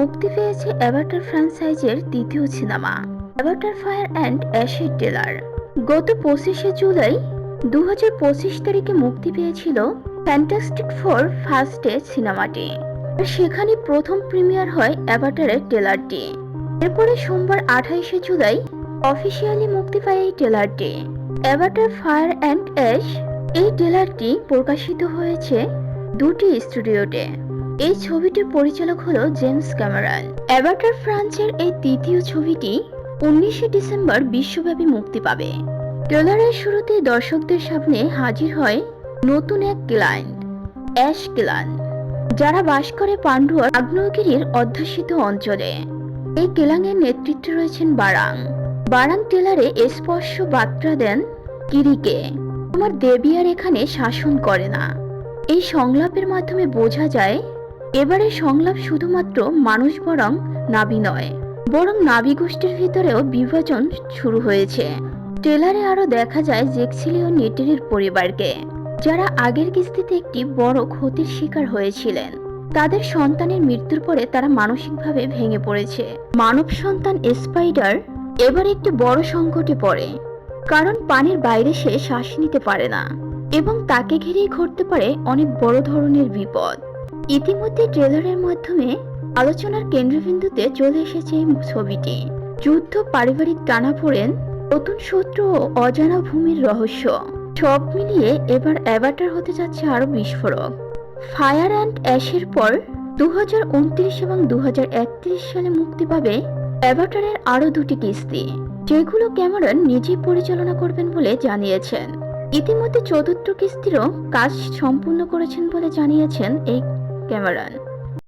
মুক্তি পেয়েছে অ্যাভাটার ফ্র্যাঞ্চাইজের দ্বিতীয় সিনেমা অ্যাভাটার ফায়ার অ্যান্ড অ্যাশের টেলার গত পঁচিশে জুলাই দু হাজার পঁচিশ তারিখে মুক্তি পেয়েছিল ফ্যান্টাস্টিক ফোর ফার্স্ট ডে সিনেমাটি। সেখানে প্রথম প্রিমিয়ার হয় অ্যাভাটারের টেলারটি এরপরে সোমবার আঠাইশে জুলাই অফিসিয়ালি মুক্তি পায় এই টেলারটি অ্যাভাটার ফায়ার অ্যান্ড অ্যাশ এই টেলারটি প্রকাশিত হয়েছে দুটি স্টুডিওতে এই ছবিটির পরিচালক হলো জেমস ক্যামেরন। অ্যাভাটার ফ্রান্সের এই তৃতীয় ছবিটি উনিশে ডিসেম্বর বিশ্বব্যাপী মুক্তি পাবে। ট্রেলারের শুরুতে দর্শকদের সামনে হাজির হয় নতুন এক ক্লায়েন্ট, অ্যাশ ক্লান, যারা বাস করে পান্ডুয়ার আগ্নেয়গিরির অধ্যাসিত অঞ্চলে। এই কেলাঙের নেতৃত্বে রয়েছেন বারাং। বারাং টেলারে স্পর্শ বার্তা দেন কিরিকে, তোমার দেবী আর এখানে শাসন করে না। এই সংলাপের মাধ্যমে বোঝা যায় এবারে সংলাপ শুধুমাত্র মানুষ বরং নাবি নয়, বরং নাবি গোষ্ঠীর ভিতরেও বিভাজন শুরু হয়েছে। ট্রেলারে আরও দেখা যায় জেক্সিলি ও নেটেরির পরিবারকে, যারা আগের কিস্তিতে একটি বড় ক্ষতির শিকার হয়েছিলেন। তাদের সন্তানের মৃত্যুর পরে তারা মানসিকভাবে ভেঙে পড়েছে। মানব সন্তান স্পাইডার এবার একটি বড় সংকটে পড়ে, কারণ পানির বাইরে সে শ্বাস নিতে পারে না, এবং তাকে ঘিরেই ঘটতে পারে অনেক বড় ধরনের বিপদ। ইতিমধ্যে ট্রেলারের মাধ্যমে আলোচনার কেন্দ্রবিন্দুতে চলে এসেছে ছবিটি। যুদ্ধ পারিবারিক টানাপোড়েন, নতুন শত্রু ও অজানা ভূমির রহস্য। সব মিলিয়ে এবার অ্যাভাটার হতে যাচ্ছে আরও বিস্ফোরক। ফায়ার অ্যান্ড অ্যাশের পর দু এবং দু হাজার একত্রিশ সালে মুক্তি পাবে অ্যাভাটারের আরও দুটি কিস্তি। যেগুলো ক্যামেরন নিজেই পরিচালনা করবেন বলে জানিয়েছেন। ইতিমধ্যে চতুর্থ কিস্তিরও কাজ সম্পূর্ণ করেছেন বলে জানিয়েছেন এই 厦门人。